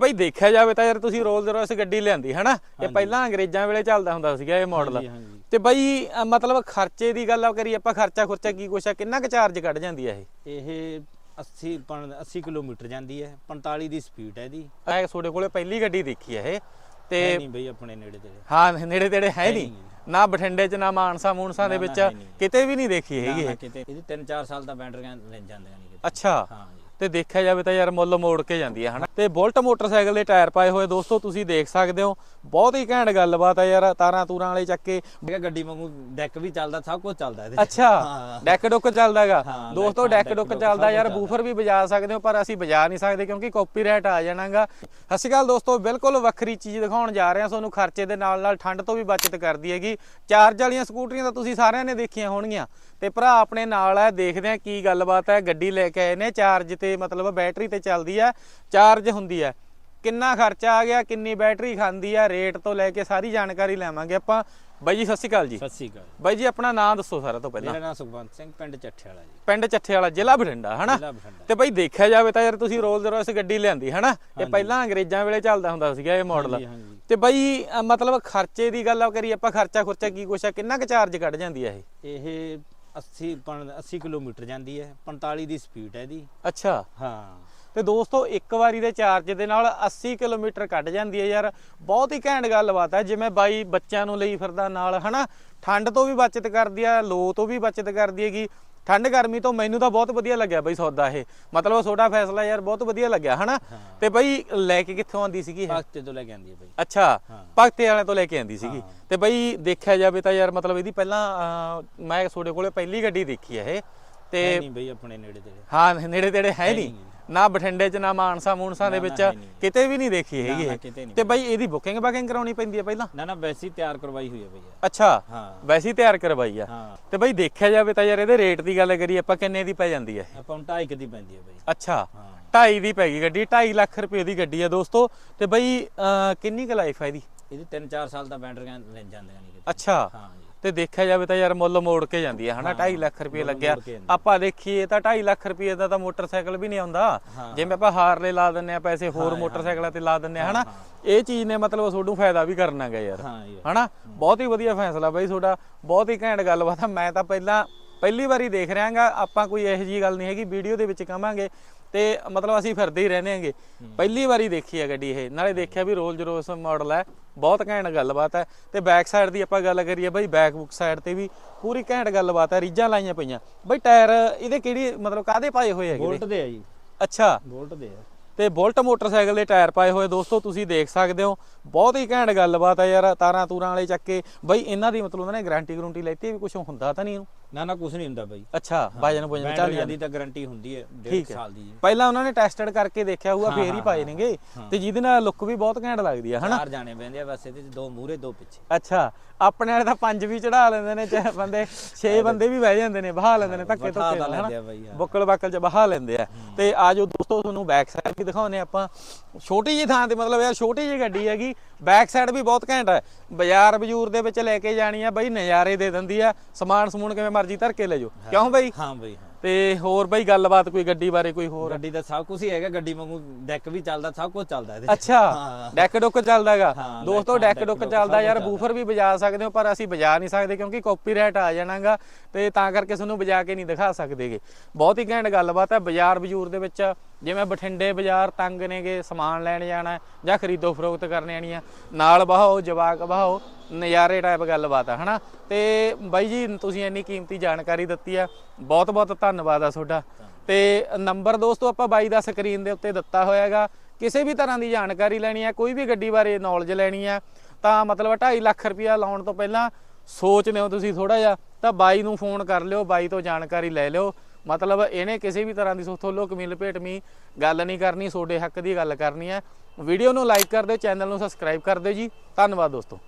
ਬਈ ਦੇਖਿਆ ਜਾਵੇ ਤਾਂ ਯਾਰ ਤੁਸੀਂ ਰੋਲਸ ਰੋਇਸ ਗੱਡੀ ਲਿਆਂਦੀ ਹਨਾ? ਇਹ ਪਹਿਲਾਂ ਅੰਗਰੇਜ਼ਾਂ ਵੇਲੇ ਚੱਲਦਾ ਹੁੰਦਾ ਸੀਗਾ ਇਹ ਮਾਡਲ। ਤੇ ਬਈ ਮਤਲਬ ਖਰਚੇ ਦੀ ਗੱਲ ਕਰੀ ਆਪਾਂ ਖਰਚਾ ਖੁਰਚਾ ਕੀ ਕੁਛ ਆ ਕਿੰਨਾ ਕੁ ਚਾਰਜ ਕੱਢ ਜਾਂਦੀ ਆ ਇਹ? ਇਹ 80 ਪਣ- 80 ਕਿਲੋਮੀਟਰ ਜਾਂਦੀ ਹੈ 45 ਦੀ ਸਪੀਡ ਹੈ ਇਹਦੀ। ਐ ਤੁਹਾਡੇ ਕੋਲੇ ਪਹਿਲੀ ਗੱਡੀ ਦੇਖੀ ਆ ਇਹ ਹੈ ਤੇ ਨਹੀਂ ਬਈ ਆਪਣੇ ਨੇੜੇ ਤੇੜੇ। ਹਾਂ ਨੇੜੇ ਤੇੜੇ ਹੈ ਹੈ ਨਹੀਂ। ਨਾ ਬਠਿੰਡੇ ਚ ਨਾ ਮਾਨਸਾ ਮੂਨਸਾ ਦੇ ਨਾ, ਨਾ, ਵਿੱਚ ਹੈ। ਕਿਤੇ ਵੀ ਨਹੀਂ ਦੇਖੀ ਹੈਗੀ ਨਾ, ਨਾ, ਇਹ ਇਹਦੀ 3-4 ਸਾਲ ਦਾ ਬੈਟਰ ਲੈ ਜਾਂਦੇ ਨਹੀਂ ਕਿਤੇ। ਅੱਛਾ। ਹਾਂ ਤੇ ਦੇਖਿਆ ਜਾਵੇ ਤਾਂ ਯਾਰ ਮੁੱਲ ਮੋੜ ਕੇ ਜਾਂਦੀ ਹੈ ਹਨਾ? ਤੇ ਬੁਲਟ ਮੋਟਰਸਾਈਕਲ ਦੇ ਟਾਇਰ ਪਾਏ ਹੋਏ ਦੋਸਤੋ ਤੁਸੀਂ ਦੇਖ ਸਕਦੇ ਹੋ। ਬਹੁਤ ਹੀ ਘੈਂਟ ਗੱਲਬਾਤ ਹੈ ਯਾਰ ਤਾਰਾਂ ਤੂਰਾਂ ਵਾਲੇ ਚੱਕੇ। ਮੈਂ ਕਿਹਾ ਗੱਡੀ ਵਾਂਗੂ ਡੈਕ ਵੀ ਚੱਲਦਾ ਸਭ ਕੁਝ ਚੱਲਦਾ ਇਹਦੇ। ਅੱਛਾ। ਡੈਕ ਡੁੱਕ ਚੱਲਦਾਗਾ? ਦੋਸਤੋ ਡੈਕ- ਡੈਕ ਚੱਲਦਾ ਯਾਰ ਬੂਫਰ ਵੀ ਵਜਾ ਸਕਦੇ ਹੋ ਪਰ ਅਸੀਂ ਵਜਾ ਨਹੀਂ ਸਕਦੇ ਕਿਉਂਕਿ ਕਾਪੀਰਾਈਟ ਆ ਜਾਣਾਗਾ। ਸ਼੍ਰੀ ਅਕਾਲ ਦੋਸਤੋ ਬਿਲਕੁਲ ਵੱਖਰੀ ਚੀਜ਼ ਦਿਖਾਉਣ ਜਾ ਰਹੇ ਹਾਂ। ਤੁਹਾਨੂੰ ਖਰਚੇ ਦੇ ਨਾਲ ਨਾਲ ਠੰਡ ਤੋਂ ਵੀ ਬਚਤ ਕਰਦੀ ਹੈਗੀ। ਚਾਰਜ ਵਾਲੀਆਂ ਸਕੂਟਰੀਆਂ ਤਾਂ ਤੁਸੀਂ ਸਾਰਿਆਂ ਨੇ ਦੇਖੀਆਂ ਹੋਣਗੀਆਂ। ਤੇ ਭਰਾ ਆਪਣੇ ਨਾਲ ਹੈ ਦੇਖਦੇ ਆ ਕੀ ਗੱਲਬਾਤ ਹੈ ਗੱਡੀ ਲੈ ਕੇ ਆਏ ਨੇ ਚਾਰਜ ਤੇ ਮਤਲਬ ਬੈਟਰੀ ਤੇ ਚੱਲਦੀ ਹੈ ਚਾਰਜ ਹੁੰਦੀ ਹੈ ਕਿੰਨਾ ਖਰਚਾ ਆ ਗਿਆ ਕਿੰਨੀ ਬੈਟਰੀ ਖਾਂਦੀ ਹੈ ਰੇਟ ਤੋਂ ਲੈ ਕੇ ਸਾਰੀ ਜਾਣਕਾਰੀ ਲੈਵਾਂਗੇ ਆਪਾਂ। ਬਾਈ ਜੀ ਸਤਿ ਸ਼੍ਰੀ ਅਕਾਲ ਜੀ। ਸਤਿ ਸ੍ਰੀ ਅਕਾਲ। ਬਾਈ ਜੀ ਆਪਣਾ ਨਾਮ ਦੱਸੋ ਸਾਰਾ ਤੋਂ ਪਹਿਲਾਂ। ਮੇਰਾ ਨਾਮ ਸੁਖਵੰਤ ਸਿੰਘ ਪਿੰਡ ਚੱਠੇ ਵਾਲਾ ਜੀ। ਪਿੰਡ ਚੱਠੇ ਵਾਲਾ ਜ਼ਿਲ੍ਹਾ ਬਠਿੰਡਾ ਹਨਾ? ਤੇ ਬਾਈ ਦੇਖਿਆ ਜਾਵੇ ਤਾਂ ਯਾਰ ਤੁਸੀਂ ਰੋਲਸ ਰੋਇਸ ਗੱਡੀ ਲਿਆਂਦੀ ਹਨਾ? ਇਹ ਪਹਿਲਾਂ ਅੰਗਰੇਜ਼ਾਂ ਵੇਲੇ ਚੱਲਦਾ ਹੁੰਦਾ ਸੀਗਾ ਇਹ ਮਾਡਲ। ਤੇ ਬਾਈ ਮਤਲਬ ਖਰਚੇ ਦੀ ਗੱਲ ਕਰੀ ਆਪਾਂ ਖਰਚਾ ਖੁਰਚਾ ਕੀ ਕੁਛ ਆ ਕਿੰਨਾ ਕੁ ਚਾਰਜ ਕੱਢ ਜਾਂਦੀ ਆ ਇਹ? ਇਹ 80 ਪਣ- 80 ਕਿਲੋਮੀਟਰ ਜਾਂਦੀ ਹੈ 45 ਦੀ ਸਪੀਡ ਹੈ ਇਹਦੀ। ਅੱਛਾ। ਹਾਂ। ਤੇ ਦੋਸਤੋ ਇੱਕ ਵਾਰੀ ਦੇ ਚਾਰਜ ਦੇ ਨਾਲ 80 ਕਿਲੋਮੀਟਰ ਕੱਢ ਜਾਂਦੀ ਹੈ ਯਾਰ। ਬਹੁਤ ਹੀ ਘੈਂਟ ਗੱਲਬਾਤ ਹੈ ਜਿਵੇਂ ਬਾਈ ਬੱਚਿਆਂ ਨੂੰ ਲਈ ਫਿਰਦਾ ਨਾਲ ਹਨਾ? ਠੰਡ ਤੋਂ ਵੀ ਬਚਤ ਕਰਦੀ ਆ ਲੋ ਤੋਂ ਵੀ ਬਚਤ ਕਰਦੀ ਹੈਗੀ। ਠੰਡ ਗਰਮੀ ਤੋਂ ਮੈਨੂੰ ਤਾਂ ਬਹੁਤ ਵਧੀਆ ਲੱਗਿਆ ਬਈ ਸੌਦਾ ਇਹ। ਮਤਲਬ ਛੋਟਾ ਫੈਸਲਾ ਯਾਰ ਬਹੁਤ ਵਧੀਆ ਲੱਗਿਆ ਹਨਾ? ਤੇ ਬਈ ਲੈ ਕੇ ਕਿੱਥੋਂ ਆਂਦੀ ਸੀਗੀ ਇਹ? ਪਾਕਿਸਤਾਨ ਤੋਂ ਲੈ ਕੇ ਆਂਦੀ ਹੈ ਬਈ। ਅੱਛਾ। ਭਗਤੇ ਵਾਲਿਆਂ ਤੋਂ ਲੈ ਕੇ ਆਂਦੀ ਸੀਗੀ। ਤੇ ਬਈ ਦੇਖਿਆ ਜਾਵੇ ਤਾਂ ਯਾਰ ਮਤਲਬ ਇਹਦੀ ਪਹਿਲਾਂ ਅਹ, ਮੈਂ ਤੁਹਾਡੇ ਕੋਲੇ ਪਹਿਲੀ ਗੱਡੀ ਦੇਖੀ ਹੈ ਇਹ। ਤੇ ਨਹੀਂ ਬਈ ਆਪਣੇ ਨੇੜੇ ਤੇੜੇ। ਹਾਂ ਨੇੜੇ ਤੇੜੇ ਹੈ ਨਹੀਂ। ਨਾ ਬਠਿੰਡੇ ਚ ਨਾ ਮਾਨਸਾ ਮੂਨਸਾ ਦੇ ਨਾ, ਨਾ, ਵਿੱਚ। ਕਿਤੇ ਵੀ ਨਹੀਂ ਦੇਖੀ ਹੈਗੀ ਨਾ, ਇਹ। ਤੇ ਬਈ ਇਹਦੀ ਬੁਕਿੰਗ ਬਾਕਿੰਗ ਕਰਾਉਣੀ ਪੈਂਦੀ ਹੈ ਪਹਿਲਾਂ? ਨਾ ਨਾ ਵੈਸੇ ਤਿਆਰ ਕਰਵਾਈ ਹੋਈ ਹੈ ਬਈ। ਅੱਛਾ ਹਾਂ। ਵੈਸੇ ਤਿਆਰ ਕਰਵਾਈ ਆ। ਤੇ ਬਈ ਦੇਖਿਆ ਜਾਵੇ ਤਾਂ ਯਾਰ ਇਹਦੇ ਰੇਟ ਦੀ ਗੱਲ ਕਰੀਏ ਆਪਾਂ ਕਿੰਨੇ ਦੀ ਪੈ ਜਾਂਦੀ ਹੈ ਆਪਾਂ ਨੂੰ ਢਾਈ ਕੁ ਦੀ ਪੈਂਦੀ ਹੈ ਬਈ। ਅੱਛਾ ਹਾਂ। 2.5 ਦੀ ਪੈ ਗਈ ਗੱਡੀ 2.5 ਲੱਖ ਰੁਪਏ ਦੀ ਗੱਡੀ ਆ ਦੋਸਤੋ। ਤੇ ਬਈ ਕਿੰਨੀ ਕੁ ਲਾਈਫ ਹੈ ਇਹਦੀ? ਇਹਦੀ 3-4 ਸਾਲ ਦਾ ਬੈਟਰ ਲੈ ਜਾਂਦੇ ਕਿਤੇ ਅੱਛਾ। ਹਾਂ ਤੇ ਦੇਖਿਆ ਜਾਵੇ ਤਾਂ ਯਾਰ ਮੁੱਲ ਮੋੜ ਕੇ ਜਾਂਦੀ ਹੈ ਹਨਾ? ਹਾਂ, 2.5 ਲੱਖ ਰੁਪਏ ਲੱਗਿਆ। ਆਪਾਂ ਦੇਖੀਏ ਤਾਂ 2.5 ਲੱਖ ਰੁਪਏ ਦਾ ਤਾਂ ਮੋਟਰਸਾਈਕਲ ਵੀ ਨਹੀਂ ਆਉਂਦਾ। ਜਿਵੇਂ ਆਪਾਂ ਹਾਰਲੇ ਲਾ ਦਿੰਨੇ ਆ ਪੈਸੇ ਹੋਰ ਮੋਟਰਸਾਈਕਲਾਂ ਤੇ ਲਾ ਦਿੰਨੇ ਆ ਹਨਾ। ਇਹ ਚੀਜ਼ ਨੇ ਮਤਲਬ ਤੁਹਾਨੂੰ ਫਾਇਦਾ ਵੀ ਕਰਨਾਗਾ ਯਾਰ। ਹਨਾ? ਬਹੁਤ ਹੀ ਵਧੀਆ ਫੈਸਲਾ ਬਾਈ ਤੁਹਾਡਾ ਬਹੁਤ ਹੀ ਘੈਂਟ ਗੱਲਬਾਤ ਆ। ਮੈਂ ਤਾਂ ਪਹਿਲਾਂ ਪਹਿਲੀ ਵਾਰੀ ਦੇਖ ਰਿਹਾਗਾ। ਆਪਾਂ ਕੋਈ ਇਹੋ ਜੀ ਗੱਲ ਨਹੀਂ ਹੈਗੀ। ਵੀਡੀਓ ਦੇ ਵਿੱਚ ਕਵਾਂਗੇ। ਤੇ ਮਤਲਬ ਅਸੀਂ ਫਿਰਦੇ ਹੀ ਰਹਿੰਦੇ ਆਂਗੇ ਪਹਿਲੀ ਵਾਰੀ ਦੇਖੀ ਹੈ ਗੱਡੀ ਇਹ। ਨਾਲੇ ਦੇਖਿਆ ਵੀ ਰੋਲਸ ਰੋਇਸ ਮਾਡਲ ਹੈ। ਬਹੁਤ ਘੈਂਟ ਗੱਲਬਾਤ ਹੈ। ਤੇ ਬੈਕ ਸਾਈਡ ਦੀ ਆਪਾਂ ਗੱਲ ਕਰੀਏ ਬਾਈ ਬੈਕ ਬੁੱਕ ਸਾਈਡ ਤੇ ਵੀ ਪੂਰੀ ਘੈਂਟ ਗੱਲਬਾਤ ਹੈ। ਰੀਜਾਂ ਲਾਈਆਂ ਪਈਆਂ। ਬਾਈ ਟਾਇਰ ਇਹਦੇ ਕਿਹੜੀ ਮਤਲਬ ਕਾਦੇ ਪਾਏ ਹੋਏ ਹੈਗੇ ਬੋਲਟ? ਦੇ ਆ ਜੀ। ਅੱਛਾ। ਬੋਲਟ ਦੇ ਆ। ਤੇ ਬੁਲਟ ਮੋਟਰਸਾਈਕਲ ਦੇ ਟਾਇਰ ਪਾਏ ਹੋਏ। ਦੋਸਤੋ ਤੁਸੀਂ ਦੇਖ ਸਕਦੇ ਹੋ। ਬਹੁਤ ਹੀ ਘੈਂਟ ਗੱਲਬਾਤ ਹੈ ਯਾਰ। ਤਾਰਾਂ ਤੂਰਾਂ ਵਾਲੇ ਚੱਕੇ। ਬਈ ਇਹਨਾਂ ਦੀ ਮਤਲਬ ਉਹਨਾਂ ਨੇ ਗਾਰੰਟੀ ਗਰੰਟੀ ਲੈਤੀ ਵੀ ਕੁਝ ਹੁੰਦਾ ਤਾਂ ਨਹੀਂ ਇਹਨੂੰ? ਨਾ ਨਾ ਕੁਝ ਨਹੀਂ ਹੁੰਦਾ ਬਈ। ਅੱਛਾ ਵਜਨ ਵਜਨ ਚੱਲ ਜਾਂਦੀ। ਤਾਂ ਗਾਰੰਟੀ ਹੁੰਦੀ ਹੈ 1.5 ਠੀਕ ਹੈ। ਸਾਲ ਦੀ ਜੀ। ਪਹਿਲਾਂ ਉਹਨਾਂ ਨੇ ਟੈਸਟਡ ਕਰਕੇ ਦੇਖਿਆ ਹੋਊਗਾ ਫੇਰ ਹੀ ਪਾਏ ਨੇਗੇ। ਤੇ ਜਿਹਦੇ ਨਾਲ ਲੁੱਕ ਵੀ ਬਹੁਤ ਘੈਂਟ ਲੱਗਦੀ ਆ ਹਨਾ? ਚਾਰ ਜਾਣੇ ਬੈੰਦੇ ਆ ਬਸ ਇਹਦੇ ਚ ਦੋ ਮੂਰੇ ਦੋ ਪਿੱਛੇ। ਅੱਛਾ ਆਪਣੇ ਵਾਲੇ ਤਾਂ ਪੰਜ ਵੀ ਚੜਾ ਲੈਂਦੇ ਨੇ ਚਾਹੇ ਬੰਦੇ 6 ਬੰਦੇ ਵੀ ਬਹਿ ਜਾਂਦੇ ਨੇ ਬਹਾ ਲੈਂਦੇ ਨੇ ਧੱਕੇ ਧੱਕੇ ਨਾਲ ਹਨਾ। ਬੁੱਕਲ ਬਾਕਲ ਚ ਬਹਾ ਲੈਂਦੇ ਆ। ਤੇ ਆਜੋ ਦੋਸਤੋ ਤੁਹਾਨੂੰ ਬੈਕ ਸਾਈਡ ਵੀ ਦਿਖਾਉਨੇ ਆਪਾਂ। ਛੋਟੀ ਜਿਹੀ ਥਾਂ ਤੇ ਮਤਲਬ ਯਾਰ ਛੋਟੀ ਜਿਹੀ ਗੱਡੀ ਹੈਗੀ। ਬੈਕ ਸਾਈਡ ਵੀ ਬਹੁਤ ਘੈਂਟ ਹੈ। ਬਾਜ਼ਾਰ ਬਜੂਰ ਦੇ ਵਿੱਚ ਲੈ ਕੇ ਜਾਣੀ ਆ ਬਈ ਨਜ਼ਾਰੇ ਦੇ ਦਿੰਦੀ ਆ। ਸਮਾਨ ਸਮੂਨ ਕਿਵੇਂ ਮਰਜ਼ੀ ਧਰ ਕੇ ਲੈ ਜਾਓ। ਕਿਉਂ ਬਈ? ਹਾਂ ਬਈ ਤੇ ਹੋਰ ਬਈ ਗੱਲਬਾਤ ਕੋਈ ਗੱਡੀ ਬਾਰੇ ਕੋਈ ਹੋਰ? ਗੱਡੀ ਦਾ ਸਭ ਕੁਝ ਹੀ ਹੈਗਾ ਗੱਡੀ ਵਾਂਗੂ ਡੈਕ ਵੀ ਚੱਲਦਾ ਸਭ ਕੁਝ ਚੱਲਦਾ ਇਹਦੇ। ਅੱਛਾ। ਡੈਕ ਡੁੱਕ ਚੱਲਦਾਗਾ ਹਾਂ, ਦੋਸਤੋ ਡੈਕ- ਡੈਕ ਚੱਲਦਾ ਯਾਰ ਬੂਫਰ ਵੀ ਵਜਾ ਸਕਦੇ ਹੋ ਪਰ ਅਸੀਂ ਵਜਾ ਨਹੀਂ ਸਕਦੇ ਕਿਉਂਕਿ ਕਾਪੀਰਾਈਟ ਆ ਜਾਣਾਗਾ। ਤੇ ਤਾਂ ਕਰਕੇ ਤੁਹਾਨੂੰ ਵਜਾ ਕੇ ਨਹੀਂ ਦਿਖਾ ਸਕਦੇਗੇ। ਬਹੁਤ ਹੀ ਘੈਂਟ ਗੱਲਬਾਤ ਹੈ ਬਾਜ਼ਾਰ ਬਜੂਰ ਦੇ ਵਿੱਚ ਜਿਵੇਂ ਬਠਿੰਡੇ ਬਾਜ਼ਾਰ ਤੰਗ ਨੇਗੇ ਸਮਾਨ ਲੈਣ ਜਾਣਾ ਜਾਂ ਖਰੀਦੋ ਫਰੋਖਤ ਕਰਨੇ ਆਣੀ ਆ ਨਾਲ ਬਹਾਓ ਜਵਾਕ ਬਹਾਓ ਨਜ਼ਾਰੇ ਟਾਈਪ ਗੱਲਬਾਤ ਆ, ਹਨਾ? ਤੇ ਬਾਈ ਜੀ, ਤੁਸੀਂ ਇੰਨੀ ਕੀਮਤੀ ਜਾਣਕਾਰੀ ਦਿੱਤੀ ਆ। ਬਹੁਤ ਬਹੁਤ ਧੰਨਵਾਦ ਆ ਤੁਹਾਡਾ। ਤੇ ਨੰਬਰ ਦੋਸਤੋ, ਆਪਾਂ ਬਾਈ ਦਾ ਸਕਰੀਨ ਦੇ ਉੱਤੇ ਦਿੱਤਾ ਹੋਇਆ ਹੈਗਾ ਕਿਸੇ ਵੀ ਤਰ੍ਹਾਂ ਦੀ ਜਾਣਕਾਰੀ ਲੈਣੀ ਹੈ ਕੋਈ ਵੀ ਗੱਡੀ ਬਾਰੇ ਨੌਲੇਜ ਲੈਣੀ ਹੈ ਤਾਂ ਮਤਲਬ 2.5 ਲੱਖ ਰੁਪਇਆ ਲਾਉਣ ਤੋਂ ਪਹਿਲਾਂ ਸੋਚ ਲਿਓ ਤੁਸੀਂ ਥੋੜਾ ਜਿਹਾ, ਤਾਂ ਬਾਈ ਨੂੰ ਫੋਨ ਕਰ ਲਿਓ, ਬਾਈ ਤੋਂ ਜਾਣਕਾਰੀ ਲੈ ਲਿਓ। ਮਤਲਬ ਇਹਨੇ ਕਿਸੇ ਵੀ ਤਰ੍ਹਾਂ ਦੀ ਸੋਥੋਂ ਲੋਕ ਮਿਲ ਭੇਟਵੀਂ ਗੱਲ ਨਹੀਂ ਕਰਨੀ, ਤੁਹਾਡੇ ਹੱਕ ਦੀ ਗੱਲ ਕਰਨੀ ਹੈ ਵੀਡੀਓ ਨੂੰ ਲਾਈਕ ਕਰ ਦਿਓ, ਚੈਨਲ ਨੂੰ ਸਬਸਕ੍ਰਾਈਬ ਕਰ ਦਿਓ ਜੀ। ਧੰਨਵਾਦ ਦੋਸਤੋ।